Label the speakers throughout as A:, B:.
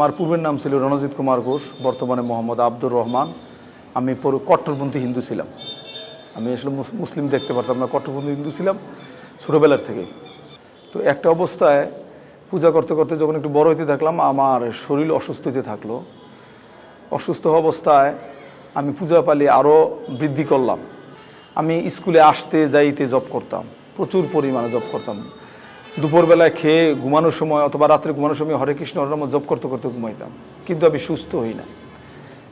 A: আমার পূর্বের নাম ছিল রণজিৎ কুমার ঘোষ, বর্তমানে মোহাম্মদ আব্দুর রহমান। আমি পুরো কট্টরপন্থী হিন্দু ছিলাম। আমি আসলে মুস- মুসলিম দেখতে পারতাম না, কট্টরপন্থী হিন্দু ছিলাম ছোটোবেলার থেকে তো একটা অবস্থায় পূজা করতে করতে যখন একটু বড় হইতে থাকলাম, আমার শরীর অসুস্থ হতে থাকল। অসুস্থ অবস্থায় আমি পূজা পালি আরও বৃদ্ধি করলাম। আমি স্কুলে আসতে যাইতে জব করতাম, প্রচুর পরিমাণে জব করতাম। দুপুরবেলায় খেয়ে ঘুমানোর সময় অথবা রাত্রে ঘুমানোর সময় হরে কৃষ্ণ, হরে রাম জব করতে করতে ঘুমাইতাম। কিন্তু আমি সুস্থ হই না।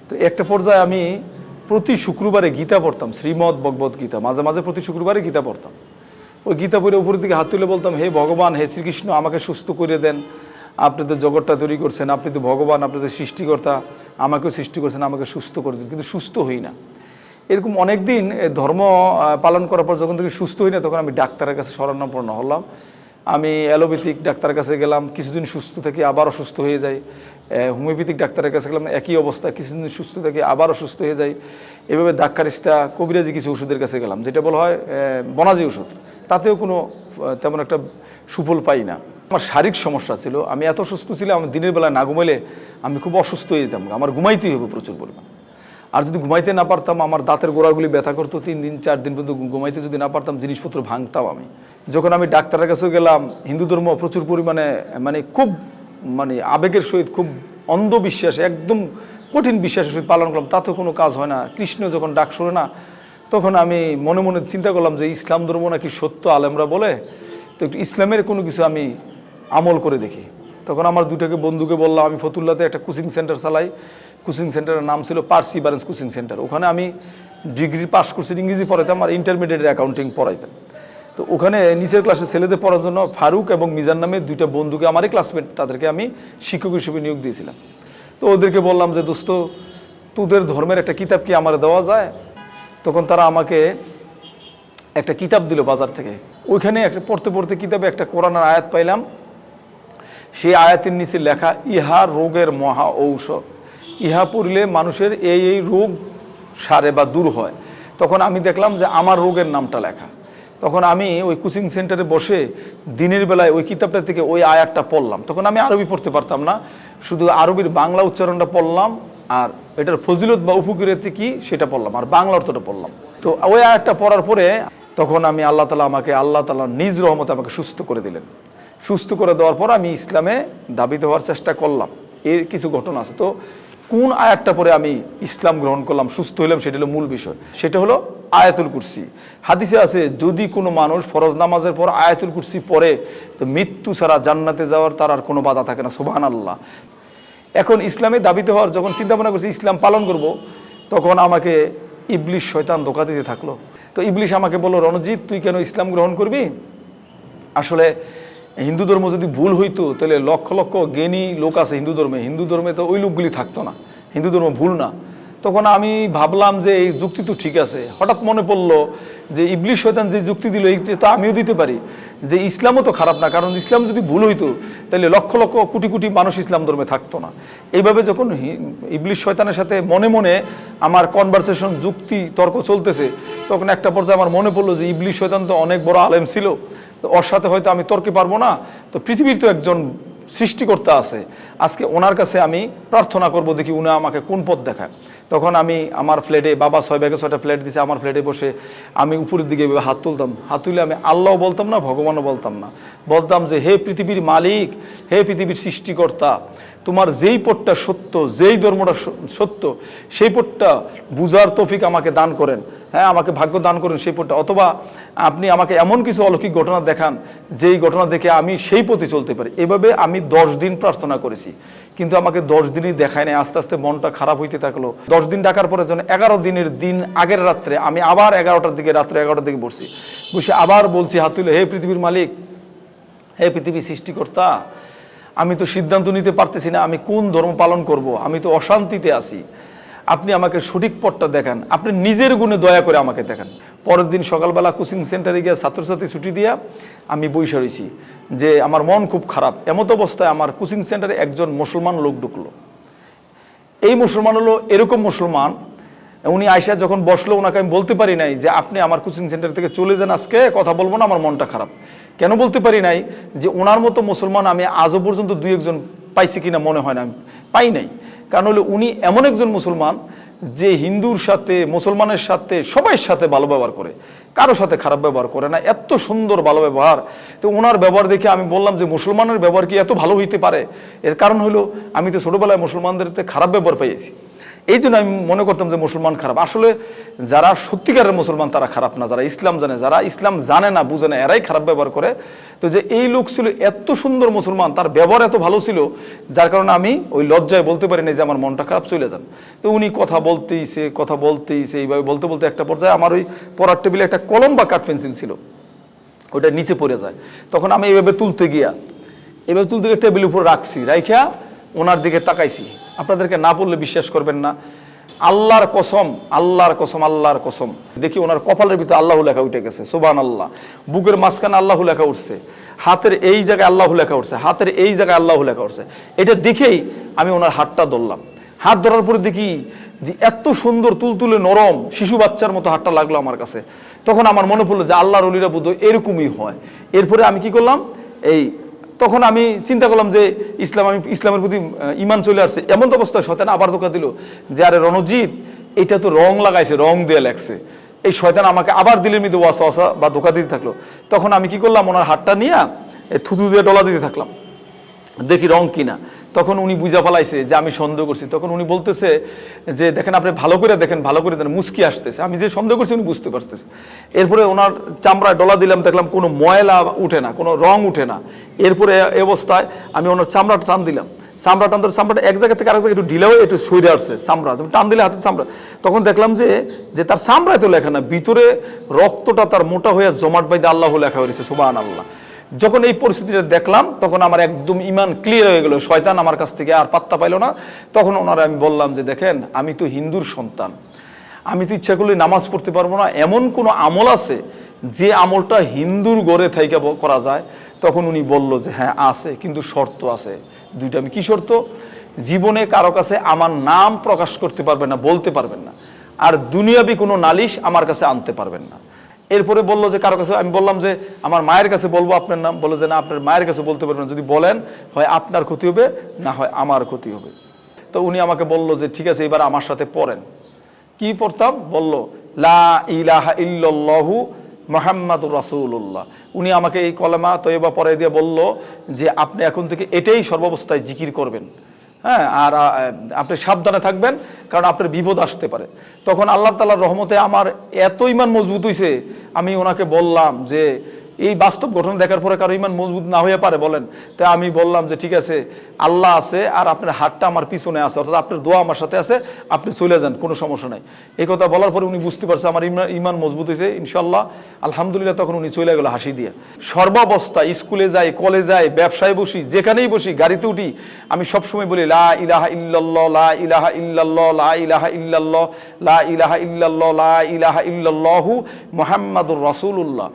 A: তো একটা পর্যায়ে আমি প্রতি শুক্রবারে গীতা পড়তাম, শ্রীমদ ভগবত গীতা। মাঝে মাঝে প্রতি শুক্রবারে গীতা পড়তাম। ওই গীতা পড়ে উপরের দিকে হাত তুলে বলতাম, হে ভগবান, হে শ্রীকৃষ্ণ, আমাকে সুস্থ করে দেন। আপনি তো জগৎটা তৈরি করছেন, আপনি তো ভগবান, আপনি তো সৃষ্টিকর্তা, আমাকেও সৃষ্টি করছেন, আমাকে সুস্থ করে দিন। কিন্তু সুস্থ হই না। এরকম অনেক দিন ধর্ম পালন করার পর যখন থেকে সুস্থ হই না, তখন আমি ডাক্তারের কাছে শরণাপন্ন হলাম। আমি অ্যালোপ্যাথিক ডাক্তারের কাছে গেলাম, কিছুদিন সুস্থ থেকে আবার অসুস্থ হয়ে যাই হোমিওপ্যাথিক ডাক্তারের কাছে গেলাম, একই অবস্থা, কিছুদিন সুস্থ থেকে আবার অসুস্থ হয়ে যাই এভাবে ডাক্তারিস্তা কবিরাজি কিছু ওষুধের কাছে গেলাম, যেটা বলা হয় বনাজি ওষুধ। তাতেও কোনো তেমন একটা সুফল পাই না। আমার শারীরিক সমস্যা ছিল, আমি এত সুস্থ ছিলাম, আমি দিনের বেলা না ঘুমাইলে আমি খুব অসুস্থ হয়ে যেতাম, আমার ঘুমাইতেই হবে প্রচুর পরিমাণ। আর যদি ঘুমাইতে না পারতাম, আমার দাঁতের গোড়াগুলি ব্যথা করতো, তিন দিন, চার দিন পর্যন্ত ঘুমাইতে যদি না পারতাম, জিনিসপত্র ভাঙতাম আমি। যখন আমি ডাক্তারের কাছে গেলাম, হিন্দু ধর্ম প্রচুর পরিমাণে মানে খুব মানে আবেগের সহিত, খুব অন্ধবিশ্বাস, একদম কঠিন বিশ্বাসের সহিত পালন করলাম। তাতেও কোনো কাজ হয় না। কৃষ্ণ যখন ডাক শোনে না, তখন আমি মনে মনে চিন্তা করলাম যে, ইসলাম ধর্ম নাকি সত্য আলেমরা বলে? তো একটু ইসলামের কোনো কিছু আমি আমল করে দেখি। তখন আমার দুটাকে বন্ধুকে বললাম, আমি ফতুল্লাতে একটা কোচিং সেন্টার চালাই। কোচিং সেন্টারের নাম ছিল পার্সি ব্যালেন্স কোচিং সেন্টার। ওখানে আমি ডিগ্রি পাস করছি, ইংরেজি পড়াইতাম আর ইন্টারমিডিয়েট অ্যাকাউন্টিং পড়াইতাম। তো ওখানে নিচের ক্লাসে ছেলেদের পড়ার জন্য ফারুক এবং মিজান নামে দুইটা বন্ধুকে, আমারই ক্লাসমেট তাদেরকে আমি শিক্ষক হিসেবে নিয়োগ দিয়েছিলাম। তো ওদেরকে বললাম যে, দোস্ত, তোদের ধর্মের একটা কিতাব কি আমার দেওয়া যায়? তখন তারা আমাকে একটা কিতাব দিল বাজার থেকে। ওইখানে একটা পড়তে পড়তে কিতাবে একটা কোরআনের আয়াত পাইলাম। সেই আয়াতের নিচে লেখা, ইহা রোগের মহা ঔষধ। ইহা পড়লে মানুষের এই এই রোগ সারে বা দূর হয়। তখন আমি দেখলাম যে আমার রোগের নামটা লেখা। তখন আমি ওই কোচিং সেন্টারে বসে দিনের বেলায় ওই কিতাবটা থেকে ওই আয়াতটা পড়লাম। তখন আমি আরবি পড়তে পারতাম না। শুধু আরবির বাংলা উচ্চারণটা পড়লাম আর এটার ফজিলত বা উপকৃতি কি সেটা পড়লাম আর বাংলা অর্থটা পড়লাম। তো ওই আয়াতটা পড়ার পরে তখন আমি আল্লাহ তালা আমাকে, আল্লাহ তালা নিজ রহমতে আমাকে সুস্থ করে দিলেন। সুস্থ করে দেওয়ার পর আমি ইসলামে দাবিত হওয়ার চেষ্টা করলাম। এর কিছু ঘটনা আছে। তো কোন আয়াতটা পরে আমি ইসলাম গ্রহণ করলাম, সুস্থ হইলাম, সেটা হলো মূল বিষয়। সেটা হলো আয়াতুল কুরসি। হাদিসে আছে, যদি কোনো মানুষ ফরজ নামাজের পর আয়াতুল কুরসি পরে তো মৃত্যু ছাড়া জান্নাতে যাওয়ার তার আর কোনো বাধা থাকে না সুবহান আল্লাহ এখন ইসলামে দাবিতে হওয়ার যখন চিন্তা ভাবনা করছি, ইসলাম পালন করব, তখন আমাকে ইবলিশ শয়তান ধোকা দিতে থাকল। তো ইবলিশ আমাকে বলল, রণজিৎ, তুই কেন ইসলাম গ্রহণ করবি? আসলে হিন্দু ধর্ম যদি ভুল হইতো, তাহলে লক্ষ লক্ষ জ্ঞানী লোক আছে হিন্দু ধর্মে। হিন্দু ধর্মে তো ওই লোকগুলি থাকতো না। হিন্দু ধর্ম ভুল না। তখন আমি ভাবলাম যে এই যুক্তি তো ঠিক আছে। হঠাৎ মনে পড়ল যে ইবলিশ শয়তান যে যুক্তি দিল, এইটা তো আমিও দিতে পারি। যে ইসলামও তো খারাপ না, কারণ ইসলাম যদি ভুল হইতো, তাহলে লক্ষ লক্ষ কোটি কোটি মানুষ ইসলাম ধর্মে থাকতো না। এইভাবে যখন ইবলিশ শয়তানের সাথে মনে মনে আমার কনভারসেশন যুক্তি, তর্ক চলতেছে, তখন একটা পর্যায়ে আমার মনে পড়ল যে ইবলিশ শয়তান তো অনেক বড় আলেম ছিল। ওর সাথে হয়তো আমি তর্কে পারব না। তো পৃথিবীর তো একজন সৃষ্টিকর্তা আছে। আজকে ওনার কাছে আমি প্রার্থনা করব, দেখি উনি আমাকে কোন পথ দেখায়। তখন আমি আমার ফ্ল্যাটে বাবা ছয় ব্যাগে ছয়টা ফ্ল্যাট দিছে, আমার ফ্ল্যাটে বসে আমি উপরের দিকে হাত তুলতাম। হাত তুলে আমি আল্লাহ বলতাম না, ভগবানও বলতাম না। বলতাম যে, হে পৃথিবীর মালিক, হে পৃথিবীর সৃষ্টিকর্তা, তোমার যেই পথটা সত্য, যেই ধর্মটা সত্য, সেই পথটা বুঝার তফিক আমাকে দান করেন। হ্যাঁ আমাকে ভাগ্য দান করেন সেই পথটা। অথবা আপনি আমাকে এমন কিছু অলৌকিক ঘটনা দেখান, যেই ঘটনা দেখে আমি সেই পথে চলতে পারি। এভাবে আমি দশ দিন প্রার্থনা করেছি। কিন্তু আমাকে দশ দিনই দেখায় নাই, আস্তে আস্তে মনটা খারাপ হইতে থাকল। দশ দিন ডাকার পরে যখন এগারো দিনের দিন আগের রাত্রে আমি আবার এগারোটার দিকে, রাত্রে এগারোটার দিকে বসছি। বসে আবার বলছি, হাত তুলে, হে পৃথিবীর মালিক, হে পৃথিবী সৃষ্টিকর্তা, আমি তো সিদ্ধান্ত নিতে পারতেছি না, আমি কোন ধর্ম পালন করব? আমি তো অশান্তিতে আছি। আপনি আমাকে সঠিক পথটা দেখান। আপনি নিজের গুণে দয়া করে আমাকে দেখান। পরের দিন সকালবেলা কোচিং সেন্টারে গিয়ে ছাত্রছাত্রী ছুটি দিয়া আমি বইসা রয়েছি যে আমার মন খুব খারাপ। এমত অবস্থায় আমার কোচিং সেন্টারে একজন মুসলমান লোক ঢুকলো। এই মুসলমান হলো এরকম মুসলমান, উনি আয়সা যখন বসল ওনাকে আমি বলতে পারি নাই যে আপনি আমার কোচিং সেন্টার থেকে চলে যান আজকে, কথা বলব না, আমার মনটা খারাপ। কেন বলতে পারি নাই যে ওনার মতো মুসলমান আমি আজও পর্যন্ত দুই একজন পাইছি কিনা মনে হয় না, আমি পাই নাই। কারণ হলো উনি এমন একজন মুসলমান যে হিন্দুর সাথে, মুসলমানের সাথে, সবাইয়ের সাথে ভালো ব্যবহার করে। কারও সাথে খারাপ ব্যবহার করে না, এত সুন্দর ভালো ব্যবহার। তো ওনার ব্যবহার দেখে আমি বললাম যে মুসলমানের ব্যবহার কি এত ভালো হইতে পারে? এর কারণ হলো আমি তো ছোটোবেলায় মুসলমানদের খারাপ ব্যবহার পেয়েছি এই জন্য আমি মনে করতাম যে মুসলমান খারাপ। আসলে যারা সত্যিকারের মুসলমান তারা খারাপ না, যারা ইসলাম জানে, যারা ইসলাম জানে না, বুঝে না, এরাই খারাপ ব্যবহার করে। তো যে এই লোক ছিল, এত সুন্দর মুসলমান, তার ব্যবহার এত ভালো ছিল, যার কারণে আমি ওই লজ্জায় বলতে পারি না যে আমার মনটা খারাপ চলে যান তো উনি কথা বলতেইছে কথা বলতেইছে, এইভাবে বলতে বলতে একটা পর্যায়ে আমার ওই পড়ার টেবিলে একটা কলম বা কাঠ পেন্সিল ছিল ওটা নিচে পড়ে যায়। তখন আমি এইভাবে তুলতে গিয়া এভাবে তুলতে গিয়ে টেবিল উপর রাখছি, রাইখা ওনার দিকে তাকাইছি। আপনাদেরকে না বললে বিশ্বাস করবেন না। আল্লাহর কসম আল্লাহর কসম আল্লাহর কসম। দেখি ওনার কপালের ভিতরে আল্লাহ লেখা উঠে গেছে সুবান আল্লাহ বুকের মাঝখানে আল্লাহ লেখা উঠছে, হাতের এই জায়গায় আল্লাহ লেখা উঠছে, হাতের এই জায়গায় আল্লাহ লেখা উঠছে। এটা দেখেই আমি ওনার হাতটা ধরলাম। হাত ধরার পরে দেখি যে এত সুন্দর তুলতুলে নরম শিশু বাচ্চার মতো হাতটা লাগল আমার কাছে। তখন আমার মনে পড়ল যে আল্লাহর অলিরা বুধ এরকমই হয়। এরপরে আমি কি করলাম? এই তখন আমি চিন্তা করলাম যে ইসলাম আমি, ইসলামের প্রতি ইমান চলে আসছে। এমন তো অবস্থা, শয়তান আবার ধোকা দিল যে, আরে রণজিৎ, এটা তো রং লাগাইছে, রং দিয়ে লাগছে এই শয়তান আমাকে আবার দিলের মধ্যে ওয়াসা ওয়াসা বা ধোকা দিতে থাকল। তখন আমি কি করলাম, ওনার হাতটা নিয়ে থুতু দিয়ে ডলা দিতে থাকলাম। দেখি রং কিনা। তখন উনি বুঝা ফেলাইছে যে আমি সন্দেহ করছি। তখন উনি বলতেছে যে, দেখেন আপনি ভালো করে দেখেন, ভালো করে দেখেন মুস্কি আসতেছে। আমি যে সন্দেহ করছি উনি বুঝতে পারতেছে। এরপরে ওনার চামড়ায় ডলা দিলাম, দেখলাম কোনো ময়লা উঠে না, কোনো রং উঠে না। এরপরে অবস্থায় আমি ওনার চামড়াটা টান দিলাম। চামড়া টান চামড়াটা এক জায়গা থেকে আরেক জায়গায় একটু ঢিলেও একটু সইরে আসছে চামড়া টান দিলে হাতের চামড়া। তখন দেখলাম যে যে তার চামড়ায় তো লেখা না, ভিতরে রক্তটা তার মোটা হয়ে জমাট বাইদে আল্লাহ লেখা হয়েছে সুবান আল্লাহ যখন এই পরিস্থিতিটা দেখলাম, তখন আমার একদম ইমান ক্লিয়ার হয়ে গেল, শয়তান আমার কাছ থেকে আর পাত্তা পাইলো না। তখন ওনারা আমি বললাম যে, দেখেন, আমি তো হিন্দুর সন্তান। আমি তো ইচ্ছা করলে নামাজ পড়তে পারব না। এমন কোনো আমল আছে যে আমলটা হিন্দুর গড়ে থাইকা করা যায়? তখন উনি বলল যে হ্যাঁ আছে, কিন্তু শর্ত আছে। দুইটা আমি কি শর্ত? জীবনে কারও কাছে আমার নাম প্রকাশ করতে পারবেন না, বলতে পারবেন না। আর দুনিয়াবি কোনো নালিশ আমার কাছে আনতে পারবেন না। এরপরে বলল যে কারও কাছে, আমি বললাম যে আমার মায়ের কাছে বলব আপনার নাম বলে যে না, আপনার মায়ের কাছে বলতে পারবেন যদি বলেন, হয় আপনার ক্ষতি হবে, না হয় আমার ক্ষতি হবে। তো উনি আমাকে বলল যে, ঠিক আছে, এবার আমার সাথে পড়েন। কি পড়তাম? বলল, লা ইলাহা ইল্লাল্লাহু মোহাম্মদুর রাসূলুল্লাহ। উনি আমাকে এই কলেমা তৈবা পরে দিয়ে বলল যে, আপনি এখন থেকে এটাই সর্বাবস্থায় জিকির করবেন। হ্যাঁ আর আপনি সাবধানে থাকবেন, কারণ আপনার বিপদ আসতে পারে। তখন আল্লাহ তালার রহমতে আমার এত ইমান মজবুত হয়েছে আমি ওনাকে বললাম যে এই বাস্তব ঘটনা দেখার পরে কারও ইমান মজবুত না হয়ে পারে, বলেন। তাই আমি বললাম যে, ঠিক আছে, আল্লাহ আছে আর আপনার হাতটা আমার পিছনে আছে, অর্থাৎ আপনার দোয়া আমার সাথে আছে, আপনি চলে যান, কোনো সমস্যা নাই। এই কথা বলার পরে উনি বুঝতে পারছে আমার ইমান ইমান মজবুত হয়েছে ইনশাল্লাহ আলহামদুলিল্লাহ, তখন উনি চলে গেল হাসি দিয়ে। সর্বাবস্থা, স্কুলে যাই, কলেজ যাই, ব্যবসায় বসি, যেখানেই বসি, গাড়িতে উঠি, আমি সবসময় বলি, লা ইলাহা ইল্লাল্লাহ, লা ইলাহা ইল্লাল্লাহ, লা ইলাহা ইল্লাল্লাহ, লা ইলাহা ইল্লাল্লাহ, লা ইলাহা ইল্লাল্লাহু মুহাম্মাদুর রাসূলুল্লাহ।